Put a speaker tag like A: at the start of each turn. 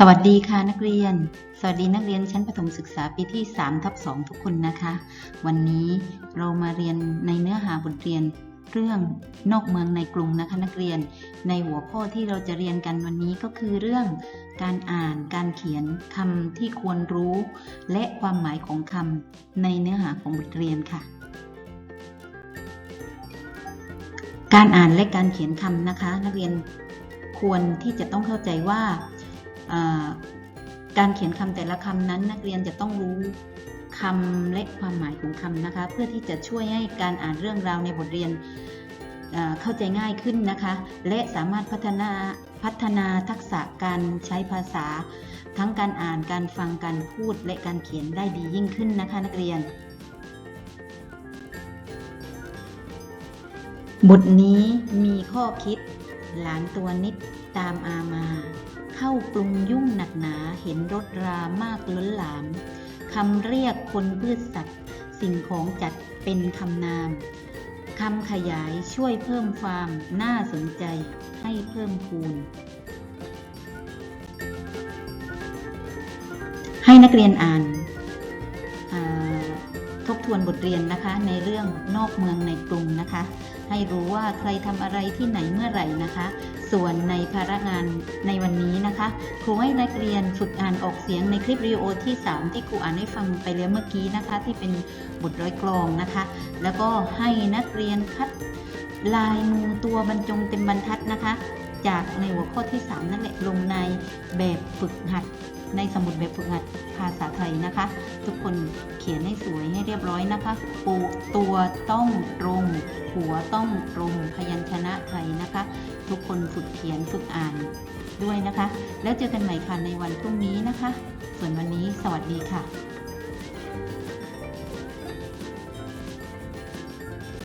A: สวัสดีค่ะนักเรียน สวัสดีนักเรียนชั้นประถมศึกษาปีที่3ทับ2ทุกคนนะคะ วันนี้เรามาเรียนในเนื้อหาบทเรียนเรื่องนอกเมืองในกรุงนะคะนักเรียน ในหัวข้อที่เราจะเรียนกันวันนี้ก็คือเรื่องการอ่านการเขียนคำที่ควรรู้ และความหมายของคำในเนื้อหาของบทเรียนค่ะ การอ่านและการเขียนคำนะคะ นักเรียนควรที่จะต้องเข้าใจว่าอ่า การเขียนคำแต่ละคำนั้น นักเรียนจะต้องรู้คำและความหมายของคำนะคะ เพื่อที่จะช่วยให้การอ่านเรื่องราวในบทเรียนเข้าใจง่ายขึ้นนะคะ และสามารถพัฒนาพัฒนาทักษะการใช้ภาษา ทั้งการอ่านการฟังการพูดและการเขียนได้ดียิ่งขึ้นนะคะ นักเรียน บทนี้มีข้อคิด หลานตัวนิดตามอามา เข้าปรุงยุ่งหนักหนาเห็นรถรามากล้นหลามคำเรียกคนพืชสัตว์ สิ่งของจัดเป็นคำนามคำขยายช่วยเพิ่มความน่าสนใจให้เพิ่มพูน ให้นักเรียนอ่านาทบทวนบทเรียนนะคะในเรื่องนอกเมืองในกรุงนะคะ ให้รู้ว่าใครทำอะไรที่ไหนเมื่อไหร่นะคะ ส่วนในภาระงานในวันนี้นะคะ ครูให้นักเรียนฝึกอ่านออกเสียงในคลิปวิดีโอที่ 3 ที่ครูอ่านให้ฟังไปแล้วเมื่อกี้นะคะ ที่เป็นบทร้อยกลองนะคะ แล้วก็ให้นักเรียนคัดลายมือตัวบรรจงเต็มบรรทัดนะคะ จากในหัวข้อที่ 3 นั่นแหละลงในแบบฝึกหัด ในสมุดแบบฝึกหัดภาษาไทยนะคะ ทุกคนเขียนให้สวยให้เรียบร้อยนะคะปูตัวต้องตรง หัวต้องตรงพยัญชนะไทยนะคะ ทุกคนฝึกเขียนฝึกอ่านด้วยนะคะ แล้วเจอกันใหม่ค่ะในวันพรุ่งนี้นะคะ ส่วนวันนี้สวัสดีค่ะ